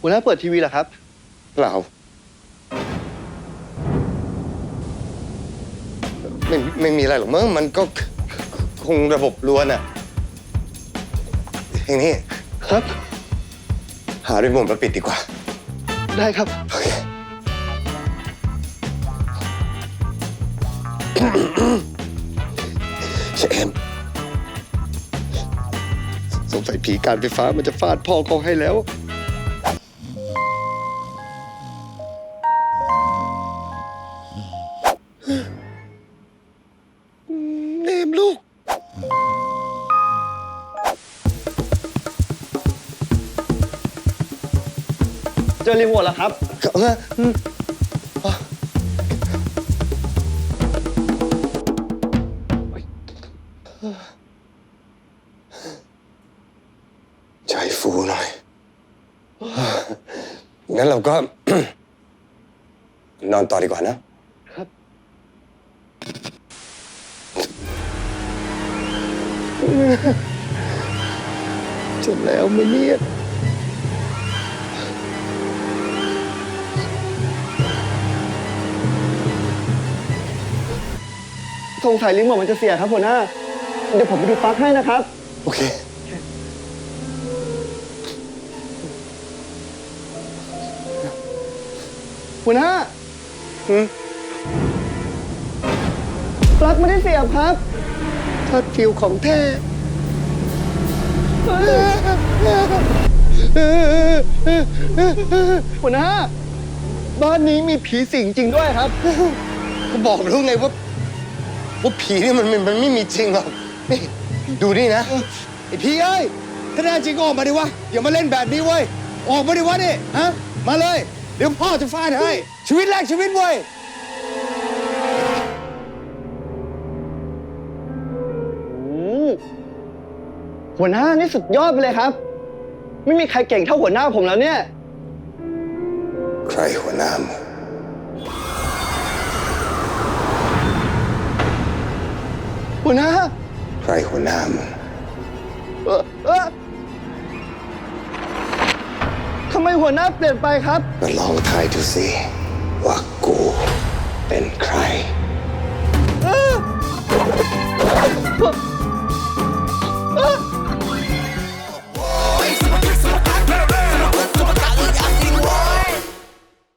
หัวหน้าเปิดทีวีเหรอครับ เปล่าไม่ไม่มีอะไรหรอกมั้งมันก็คงระบบล้วนอะอย่างนี้ครับ หารีโมทมาปิดดีกว่า ได้ครับ โอเค เชมสงสัยผีการไฟฟ้ามันจะฟาดพ่อเขาให้แล้ว เนมลูก เจอรีโมทแล้วครับ เออ ใจฟูหน่อย งั้นเราก็ นอนต่อดีกว่านะ ครับ จบแล้วไหมเนี่ยสงสัยรีโมทมันจะเสียครับหัวหน้า เดี๋ยวผมไปดูปลั๊กให้นะครับ โอเค หัวหน้าหืมปลั๊กไม่ได้เสียบครับทัดฟิวของแท้หัวหน้า บ้านนี้มีผีสิงจริงด้วยครับ ก็บอกแล้วไงว่าว่าผีนี่มันมันมันไม่มีจริงหรอกนี่ดูนี่นะไอ้พี่เอ้ยถ้าแน่จริงก็ออกมาดิวะอย่ามาเล่นแบบนี้เว้ยออกมาดิวะนี่ฮะมาเลย เดี๋ยวพ่อจะฟาดให้ ชีวิตแรกชีวิตเว้ยโอ้โหหัวหน้านี่สุดยอดไปเลยครับ ไม่มีใครเก่งเท่าหัวหน้าผมแล้วเนี่ย ใครหัวหน้ามึงหัวหน้า ใครหัวหน้ามึง หัวหน้าเปลี่ยนไปครับ มาลองทายดูสิว่ากูเป็นใคร